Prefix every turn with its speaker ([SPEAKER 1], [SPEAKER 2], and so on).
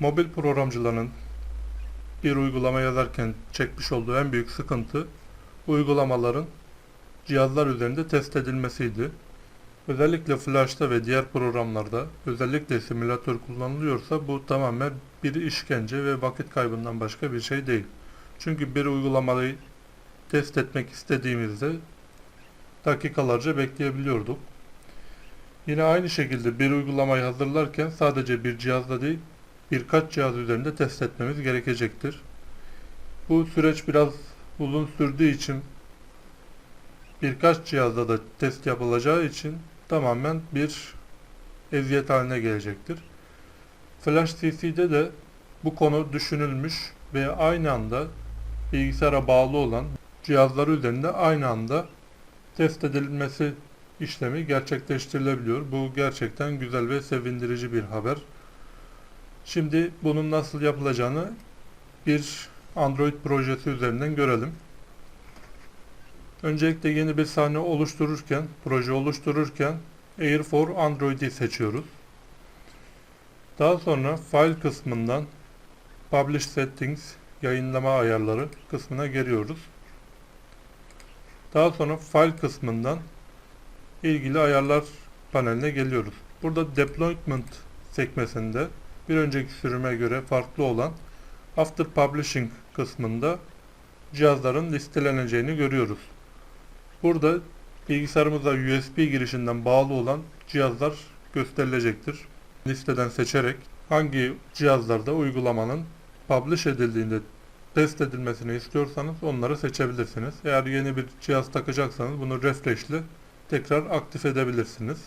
[SPEAKER 1] Mobil programcıların bir uygulama yazarken çekmiş olduğu en büyük sıkıntı uygulamaların cihazlar üzerinde test edilmesiydi. Özellikle Flash'ta ve diğer programlarda özellikle simülatör kullanılıyorsa bu tamamen bir işkence ve vakit kaybından başka bir şey değil. Çünkü bir uygulamayı test etmek istediğimizde dakikalarca bekleyebiliyorduk. Yine aynı şekilde bir uygulamayı hazırlarken sadece bir cihazda değil birkaç cihaz üzerinde test etmemiz gerekecektir. Bu süreç biraz uzun sürdüğü için birkaç cihazda da test yapılacağı için tamamen bir eziyet haline gelecektir. Flash CC'de de bu konu düşünülmüş ve aynı anda bilgisayara bağlı olan cihazlar üzerinde aynı anda test edilmesi işlemi gerçekleştirilebiliyor. Bu gerçekten güzel ve sevindirici bir haber. Şimdi bunun nasıl yapılacağını bir Android projesi üzerinden görelim. Öncelikle yeni bir sahne oluştururken, proje oluştururken Air for Android'i seçiyoruz. Daha sonra File kısmından Publish Settings, yayınlama ayarları kısmına geliyoruz. Daha sonra File kısmından ilgili ayarlar paneline geliyoruz. Burada Deployment sekmesinde bir önceki sürüme göre farklı olan After Publishing kısmında cihazların listeleneceğini görüyoruz. Burada bilgisayarımıza USB girişinden bağlı olan cihazlar gösterilecektir. Listeden seçerek hangi cihazlarda uygulamanın publish edildiğinde test edilmesini istiyorsanız onları seçebilirsiniz. Eğer yeni bir cihaz takacaksanız bunu refresh ile tekrar aktif edebilirsiniz.